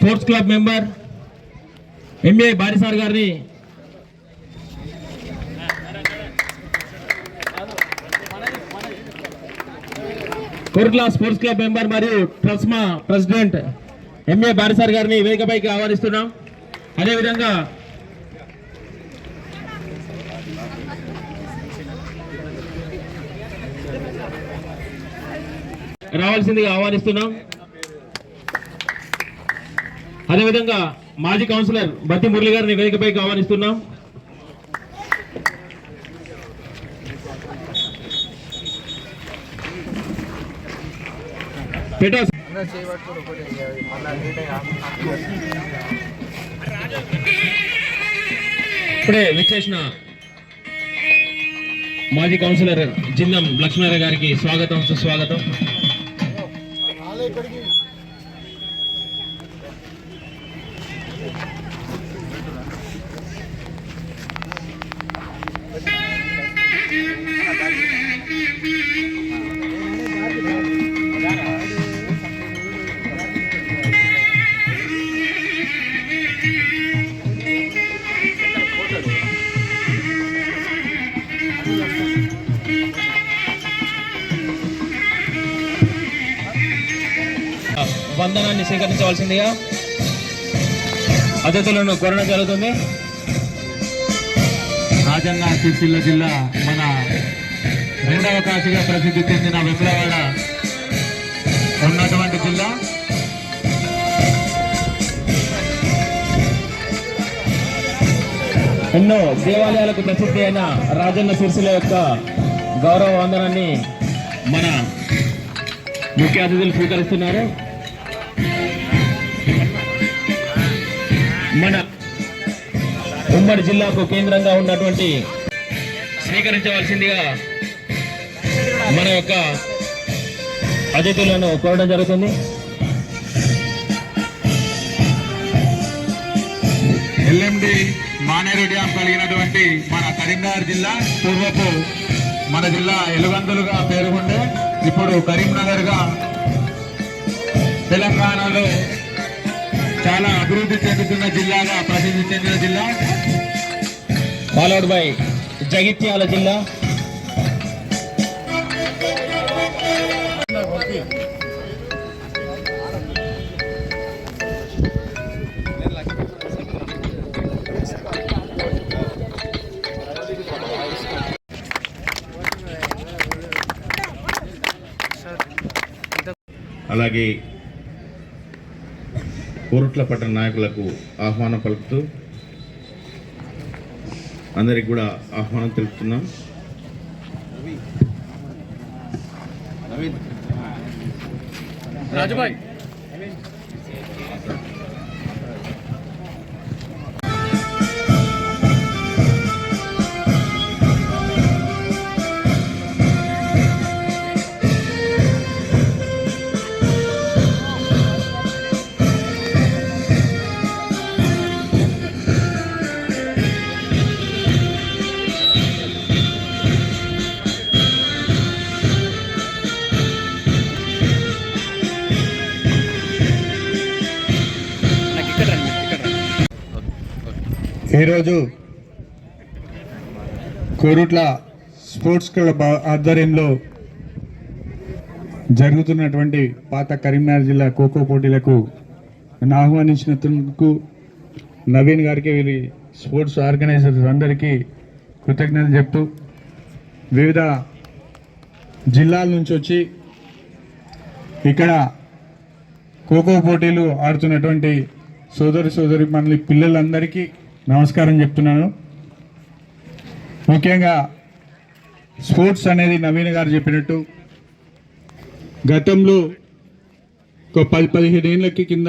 Sports club member M A Barisar గారిని Korutla sports club member మరియు TRSMA president MA బారిసార్ గారిని వేదికపైకి ఆహ్వానిస్తున్నాం. అదేవిధంగా రావాల్సిందిగా ఆహ్వానిస్తున్నాం. అదేవిధంగా మాజీ కౌన్సిలర్ బత్తి మురళి గారిని వేదికపైకి ఆహ్వానిస్తున్నాం. ఇప్పుడే విచ్చేసిన మాజీ కౌన్సిలర్ జిన్నం లక్ష్మీనారాయణ గారికి స్వాగతం సుస్వాగతం. వందనాన్ని స్వీకరించవలసిందిగా అతిథులను కోరడం జరుగుతుంది. రాజన్న సిరిసిల్ల జిల్లా మన రెండవ కాశీగా ప్రసిద్ధి చెందిన వెమ్లవాడ ఉన్నటువంటి జిల్లా. ఎన్నో దేవాలయాలకు ప్రసిద్ధి అయిన రాజన్న సిరిసిల యొక్క గౌరవ వందనాన్ని మన ముఖ్య అతిథులు స్వీకరిస్తున్నారు. మన ఉమ్మడి జిల్లాకు కేంద్రంగా ఉన్నటువంటి స్వీకరించవలసిందిగా మన యొక్క అతిథులను కోరడం జరుగుతుంది. ఎల్ఎండి మానేరు డ్యాం కలిగినటువంటి మన కరీంనగర్ జిల్లా పూర్వపు మన జిల్లా ఎలుగందులుగా పేరుకుండే ఇప్పుడు కరీంనగర్గా తెలంగాణలో చాలా అభివృద్ధి చెందుతున్న జిల్లాగా ప్రసిద్ధి చెందిన జిల్లా. ఫాలోడ్ బై జగిత్యాల జిల్లా. అలాగే కోరుట్ల పట్టణ నాయకులకు ఆహ్వానం పలుకుతూ అందరికి కూడా ఆహ్వానం తెలుపుతున్నాం. ఈరోజు కోరుట్ల స్పోర్ట్స్ క్లబ్ ఆధ్వర్యంలో జరుగుతున్నటువంటి పాత కరీంనగర్ జిల్లా ఖోఖో పోటీలకు నన్ను ఆహ్వానించినందుకు నవీన్ గారికి వీరి స్పోర్ట్స్ ఆర్గనైజర్స్ అందరికీ కృతజ్ఞతలు చెప్తూ వివిధ జిల్లాల నుంచి వచ్చి ఇక్కడ ఖోఖో పోటీలు ఆడుతున్నటువంటి సోదరి సోదరి మన పిల్లలందరికీ నమస్కారం చెప్తున్నాను. ముఖ్యంగా స్పోర్ట్స్ అనేది నవీన్ గారు చెప్పినట్టు గతంలో ఒక పది పదిహేను ఏళ్ళకి కింద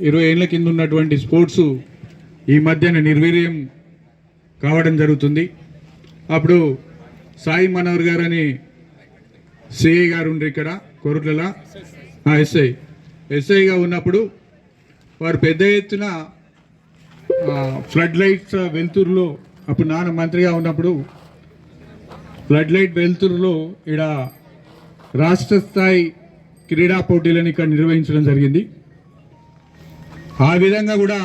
ఇరవై ఏళ్ళ కింద ఉన్నటువంటి స్పోర్ట్స్ ఈ మధ్యన నిర్వీర్యం కావడం జరుగుతుంది. అప్పుడు సాయి మనోహర్ గారు అని సిఐ గారు ఉండ్రి ఇక్కడ కొరుట్లలో. ఎస్ఐ. ఎస్ఐగా ఉన్నప్పుడు వారు పెద్ద ఎత్తున ఫ్లడ్ లైట్స్ వెలుతురులో అప్పుడు నాన్న మంత్రిగా ఉన్నప్పుడు ఫ్లడ్ లైట్ వెలుతురులో ఇక్కడ రాష్ట్ర స్థాయి క్రీడా పోటీలను ఇక్కడ నిర్వహించడం జరిగింది. ఆ విధంగా కూడా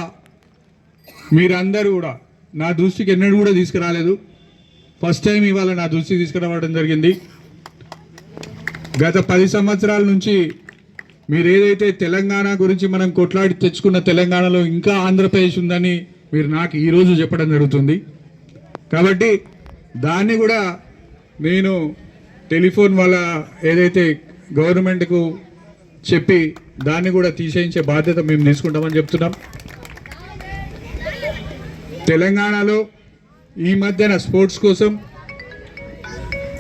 మీరందరూ కూడా నా దృష్టికి ఎన్నడూ కూడా తీసుకురాలేదు. ఫస్ట్ టైం ఇవాళ నా దృష్టికి తీసుకురావడం జరిగింది. గత పది సంవత్సరాల నుంచి మీరు ఏదైతే తెలంగాణ గురించి మనం కొట్లాడి తెచ్చుకున్న తెలంగాణలో ఇంకా ఆంధ్రప్రదేశ్ ఉందని మీరు నాకు ఈరోజు చెప్పడం జరుగుతుంది. కాబట్టి దాన్ని కూడా నేను టెలిఫోన్ వల్ల ఏదైతే గవర్నమెంట్కు చెప్పి దాన్ని కూడా తీసేయించే బాధ్యత మేము తీసుకుంటామని చెప్తున్నాం. తెలంగాణలో ఈ మధ్యన స్పోర్ట్స్ కోసం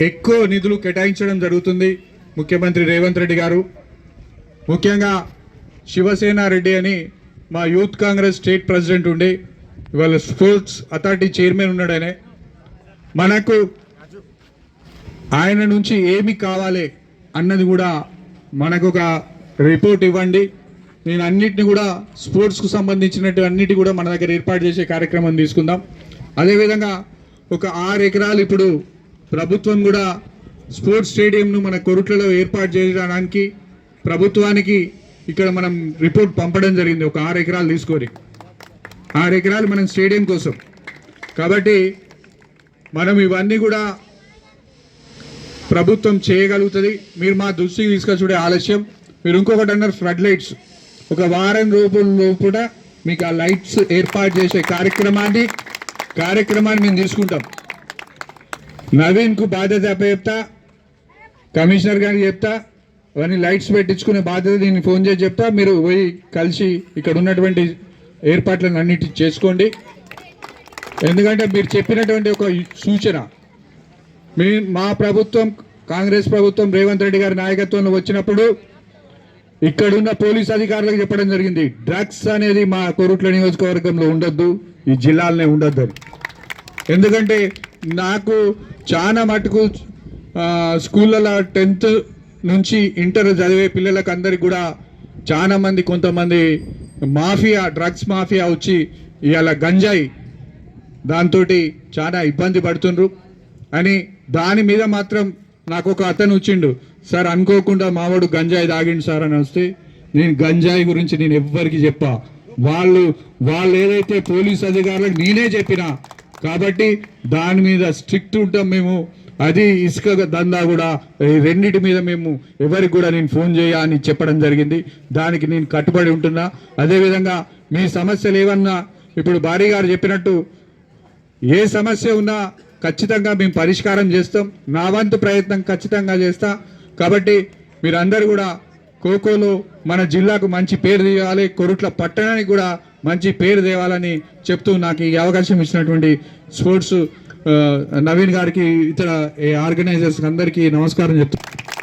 ఎక్కువ నిధులు కేటాయించడం జరుగుతుంది. ముఖ్యమంత్రి రేవంత్ రెడ్డి గారు ముఖ్యంగా శివసేన రెడ్డి అని మా యూత్ కాంగ్రెస్ స్టేట్ ప్రెసిడెంట్ ఉండి ఇవాళ స్పోర్ట్స్ అథారిటీ చైర్మన్ ఉన్నాడనే. మనకు ఆయన నుంచి ఏమి కావాలి అన్నది కూడా మనకు ఒక రిపోర్ట్ ఇవ్వండి. నేను అన్నిటిని కూడా స్పోర్ట్స్కు సంబంధించినట్టు అన్నిటి కూడా మన దగ్గర ఏర్పాటు చేసే కార్యక్రమం తీసుకుందాం. అదేవిధంగా ఒక ఆరు ఎకరాలు ఇప్పుడు ప్రభుత్వం కూడా స్పోర్ట్స్ స్టేడియంను మన కొరుట్లలో ఏర్పాటు చేయడానికి ప్రభుత్వానికి ఇక్కడ మనం రిపోర్ట్ పంపడం జరిగింది. ఒక ఆరు ఎకరాలు తీసుకొని. ఆరు ఎకరాలు మనం స్టేడియం కోసం. కాబట్టి మనం ఇవన్నీ కూడా ప్రభుత్వం చేయగలుగుతుంది. మీరు మా దృష్టికి తీసుకొచ్చుడే ఆలస్యం. మీరు ఇంకొకటి అన్నారు ఫ్లడ్ లైట్స్ ఒక వారం రోజుల కూడా మీకు ఆ లైట్స్ ఏర్పాటు చేసే కార్యక్రమాన్ని కార్యక్రమాన్ని మేము తీసుకుంటాం. నవీన్కు బాధ్యత చెప్తా కమిషనర్ గారికి చెప్తా అవన్నీ లైట్స్ పెట్టించుకునే బాధ్యత దీన్ని ఫోన్ చేసి చెప్తా. మీరు పోయి కలిసి ఇక్కడ ఉన్నటువంటి ఏర్పాట్లను అన్నిటి చేసుకోండి. ఎందుకంటే మీరు చెప్పినటువంటి ఒక సూచన. మీ మా ప్రభుత్వం కాంగ్రెస్ ప్రభుత్వం రేవంత్ రెడ్డి గారి నాయకత్వంలో వచ్చినప్పుడు ఇక్కడున్న పోలీస్ అధికారులకు చెప్పడం జరిగింది. డ్రగ్స్ అనేది మా కొరుట్ల నియోజకవర్గంలో ఉండొద్దు ఈ జిల్లాలనే ఉండొద్దు ఎందుకంటే నాకు చాలా మటుకు స్కూళ్ళలో టెన్త్ నుంచి ఇంటర్ చదివే పిల్లలకు అందరికి కూడా చాలా మంది కొంతమంది మాఫియా డ్రగ్స్ మాఫియా వచ్చి ఇవాళ గంజాయి దాంతో చాలా ఇబ్బంది పడుతుండ్రు. అని దాని మీద మాత్రం నాకు ఒక అతను వచ్చిండు సార్ అనుకోకుండా మావాడు గంజాయి తాగిండు సార్ అని వస్తే నేను గంజాయి గురించి నేను ఎవ్వరికి చెప్పా. వాళ్ళు వాళ్ళు ఏదైతే పోలీస్ అధికారులకు నేనే చెప్పినా కాబట్టి దాని మీద స్ట్రిక్ట్ ఉంటాం మేము. అది ఇసుక దందా కూడా ఈ మీద మేము ఎవరికి కూడా నేను ఫోన్ చేయ అని చెప్పడం జరిగింది. దానికి నేను కట్టుబడి ఉంటున్నా. అదేవిధంగా మీ సమస్యలు ఏమన్నా ఇప్పుడు భారీ గారు చెప్పినట్టు ఏ సమస్య ఉన్నా ఖచ్చితంగా మేము పరిష్కారం చేస్తాం. నా వంతు ప్రయత్నం ఖచ్చితంగా చేస్తా. కాబట్టి మీరందరూ కూడా ఖోఖోలో మన జిల్లాకు మంచి పేరు తీయాలి. కొరుట్ల పట్టణానికి కూడా మంచి పేరు తేవాలని చెప్తూ నాకు ఈ అవకాశం ఇచ్చినటువంటి స్పోర్ట్స్ నవీన్ గారికి ఇతర ఆర్గనైజర్స్ అందరికీ నమస్కారం చెప్తున్నాను